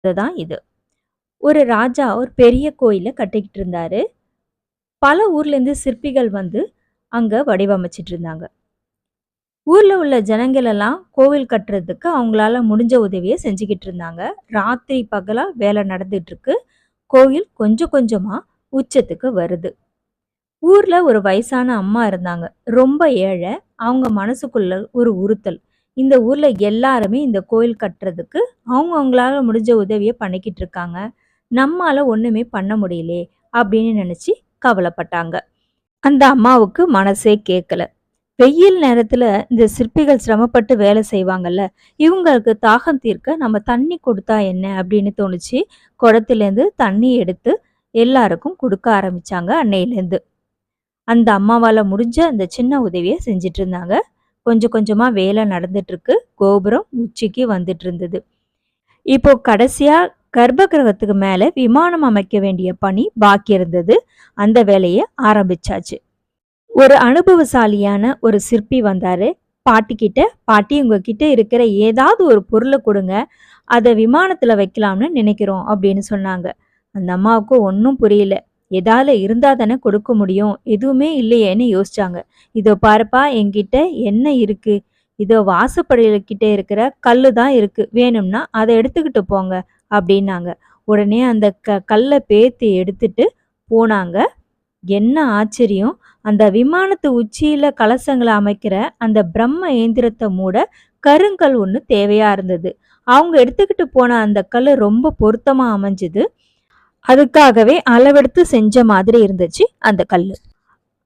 தான் இது. ஒரு ராஜா ஒரு பெரிய கோயிலை கட்டிக்கிட்டு இருந்தாரு. பல ஊர்லேருந்து சிற்பிகள் வந்து அங்கே வடிவமைச்சிட்டு இருந்தாங்க. ஊரில் உள்ள ஜனங்களெல்லாம் கோவில் கட்டுறதுக்கு அவங்களால முடிஞ்ச உதவியை செஞ்சுக்கிட்டு இருந்தாங்க. ராத்திரி பகலாக வேலை நடந்துட்டு இருக்கு. கோவில் கொஞ்சம் கொஞ்சமாக உச்சத்துக்கு வருது. ஊரில் ஒரு வயசான அம்மா இருந்தாங்க. ரொம்ப ஏழை. அவங்க மனசுக்குள்ள ஒரு உறுத்தல். இந்த ஊரில் எல்லாருமே இந்த கோயில் கட்டுறதுக்கு அவங்க அவங்களால முடிஞ்ச உதவியை பண்ணிக்கிட்டு இருக்காங்க. நம்மால் ஒன்றுமே பண்ண முடியலே அப்படின்னு நினச்சி கவலைப்பட்டாங்க. அந்த அம்மாவுக்கு மனசே கேட்கல வெயில் நேரத்துல இந்த சிற்பிகள் சிரமப்பட்டு வேலை செய்வாங்கல்ல இவங்களுக்கு தாகம் தீர்க்க நம்ம தண்ணி கொடுத்தா என்ன அப்படின்னு தோணுச்சு. குடத்துலேருந்து தண்ணி எடுத்து எல்லாருக்கும் கொடுக்க ஆரம்பிச்சாங்க அன்னையிலேருந்து. அந்த அம்மாவால் முடிஞ்ச அந்த சின்ன உதவியை செஞ்சிட்டு இருந்தாங்க. கொஞ்சம் கொஞ்சமாக வேலை நடந்துட்டுருக்கு. கோபுரம் உச்சிக்கு வந்துட்டு இருந்தது இப்போ கடைசியாக கர்ப்ப கிரகத்துக்கு மேலே விமானம் அமைக்க வேண்டிய பணி பாக்கி இருந்தது. அந்த வேலையை ஆரம்பிச்சாச்சு. ஒரு அனுபவசாலியான ஒரு சிற்பி வந்தாரு. பாட்டிக்கிட்ட பாட்டி உங்ககிட்ட இருக்கிற ஏதாவது ஒரு பொருளை கொடுங்க. அதை விமானத்தில் வைக்கலாம்னு நினைக்கிறோம் அப்படின்னு சொன்னாங்க. அந்த அம்மாவுக்கு ஒன்றும் புரியல. எதால இருந்தா தானே கொடுக்க முடியும்? எதுவுமே இல்லையேன்னு யோசிச்சாங்க. இதோ பாருப்பா என்கிட்ட என்ன இருக்கு? இதோ வாசப்படையில இருக்கிற கல்லு தான் இருக்கு. வேணும்னா அதை எடுத்துக்கிட்டு போங்க அப்படின்னாங்க. உடனே அந்த க கல்லை பேத்தி எடுத்துட்டு போனாங்க. என்ன ஆச்சரியம்! அந்த விமானத்து உச்சியில கலசங்களை அமைக்கிற அந்த பிரம்ம இயந்திரத்தை மூட கருங்கல் ஒன்று தேவையா இருந்தது. அவங்க எடுத்துக்கிட்டு போன அந்த கல் ரொம்ப பொருத்தமாக அமைஞ்சுது. அதுக்காகவே அளவெடுத்து செஞ்ச மாதிரி இருந்துச்சு அந்த கல்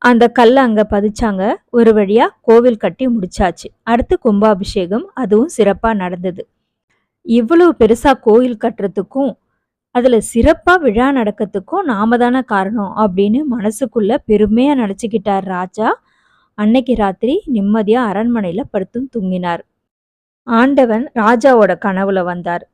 அந்த கல்லை அங்கே பதிச்சாங்க. ஒரு வழியாக கோவில் கட்டி முடிச்சாச்சு. அடுத்து கும்பாபிஷேகம் அதுவும் சிறப்பாக நடந்தது. இவ்வளவு பெருசாக கோயில் கட்டுறதுக்கும் அதில் சிறப்பாக விழா நடக்கிறதுக்கும் நாம தானே காரணம் அப்படின்னு மனசுக்குள்ள பெருமையாக நினச்சிக்கிட்டார் ராஜா. அன்னைக்கு ராத்திரி நிம்மதியாக அரண்மனையில் படுத்தும் தூங்கினார். ஆண்டவன் ராஜாவோட கனவுல வந்தார்.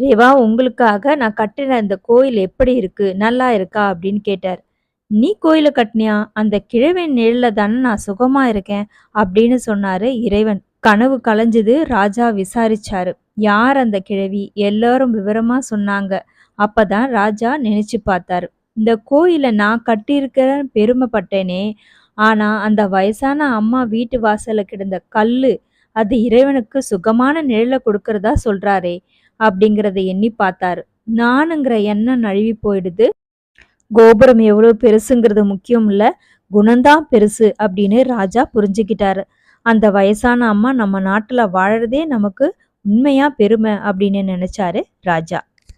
ரேவா உங்களுக்காக நான் கட்டின இந்த கோயில் எப்படி இருக்கு? நல்லா இருக்கா? அப்படின்னு கேட்டார். நீ கோயிலை கட்டினியா? அந்த கிழவன் நிழலில் தானே நான் சுகமா இருக்கேன்? அப்படின்னு சொன்னாரு இறைவன். கனவு கலைஞ்சது ராஜா விசாரிச்சாரு. யார் அந்த கிழவி? எல்லாரும் விவரமா சொன்னாங்க. அப்பதான் ராஜா நினைச்சு பார்த்தாரு. இந்த கோயிலை நான் கட்டியிருக்கிறேன் பெருமைப்பட்டேனே. ஆனா அந்த வயசான அம்மா வீட்டு வாசல்ல கிடந்த கல்லு அது இறைவனுக்கு சுகமான நிழலை கொடுக்கறதா சொல்றாரே அப்படிங்கிறத எண்ணி பார்த்தாரு. நானுங்கிற எண்ணம் நழுவி போயிடுது. கோபுரம் எவ்வளோ பெருசுங்கிறது முக்கியம் இல்லை குணந்தான் பெருசு அப்படின்னு ராஜா புரிஞ்சுக்கிட்டாரு. அந்த வயசான அம்மா நம்ம நாட்டில் வாழறதே நமக்கு உண்மையா பெருமை அப்படின்னு நினைச்சாரு ராஜா.